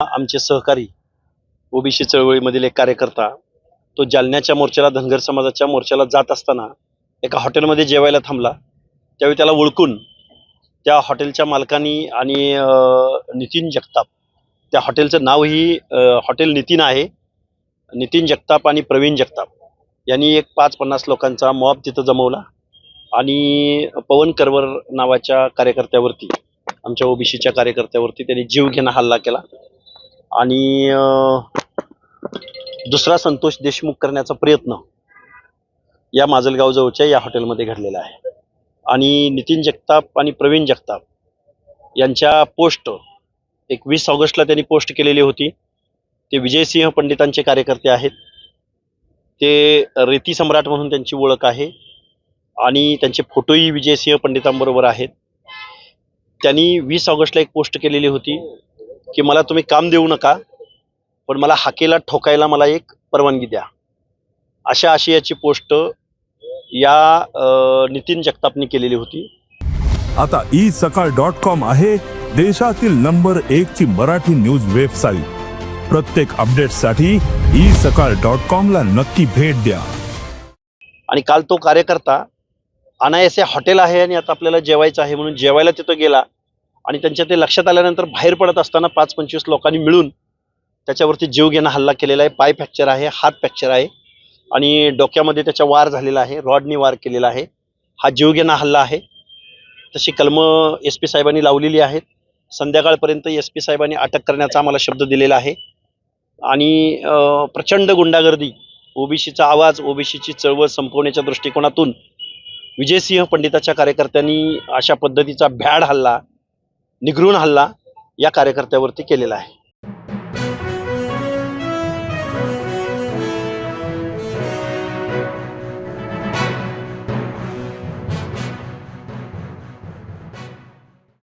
आमचे सहकारी ओबीसी चळवळीमधील एक कार्यकर्ता तो जालन्याच्या मोर्चाला धनगर समाजाच्या मोर्चाला जात असताना एका हॉटेलमध्ये जेवायला थांबला. त्यावेळी त्याला ओळखून त्या हॉटेलच्या मालकानी आणि नितीन जगताप त्या हॉटेलचं नावही हॉटेल नितीन आहे. नितीन जगताप आणि प्रवीण जगताप यांनी एक पाच पन्नास लोकांचा मॉब तिथं जमवला आणि पवन करवर नावाच्या कार्यकर्त्यावरती आमच्या ओबीसीच्या कार्यकर्त्यावरती त्यांनी जीव घेणं हल्ला केला. आणि दुसरा संतोष देशमुख करण्याचा प्रयत्न या माजलगावजवळच्या या हॉटेलमध्ये घडलेला आहे. आणि नितीन जगताप आणि प्रवीण जगताप यांच्या पोस्ट एक वीस ऑगस्टला त्यांनी पोस्ट केलेली होती. ते विजयसिंह पंडितांचे कार्यकर्ते आहेत. ते रेती सम्राट म्हणून त्यांची ओळख आहे. आणि त्यांचे फोटोही विजयसिंह पंडितांबरोबर आहेत. त्यांनी वीस ऑगस्टला एक पोस्ट केलेली होती. की मला तुम्ही काम देऊ नका पण मला हाकेला ठोकायला मला एक परवानगी द्या. अशा आशयाची पोस्ट या अ, नितीन जगतापनी केलेली होती. आता ई सकाळ डॉट कॉम आहे देशातील नंबर एक ची मराठी न्यूज वेबसाईट. प्रत्येक अपडेटसाठी ई सकाळ डॉट कॉम ला नक्की भेट द्या. आणि काल तो कार्यकर्ता अनायासे हॉटेल आहे आणि आता आपल्याला जेवायचं आहे म्हणून जेवायला तिथं गेला. आणि त्यांच्या ते लक्षात आल्यानंतर बाहेर पडत असताना पाच पंचवीस लोकांनी मिळून त्याच्यावरती जीवघेणा हल्ला केलेला आहे. पाय फ्रॅक्चर आहे हात फ्रॅक्चर आहे. आणि डोक्यामध्ये त्याचा वार झालेला आहे रॉडनी वार केलेला आहे. हा जीवघेणा हल्ला आहे. तशी कलमं एस पी साहेबांनी लावलेली आहेत. संध्याकाळपर्यंत एस पी साहेबांनी अटक करण्याचा आम्हाला शब्द दिलेला आहे. आणि प्रचंड गुंडागर्दी ओबीसीचा आवाज ओबीसीची चळवळ संपवण्याच्या दृष्टिकोनातून विजयसिंह पंडिताच्या कार्यकर्त्यांनी अशा पद्धतीचा भ्याड हल्ला निगरून हल्ला या कार्यकर्त्यावरती केलेला आहे.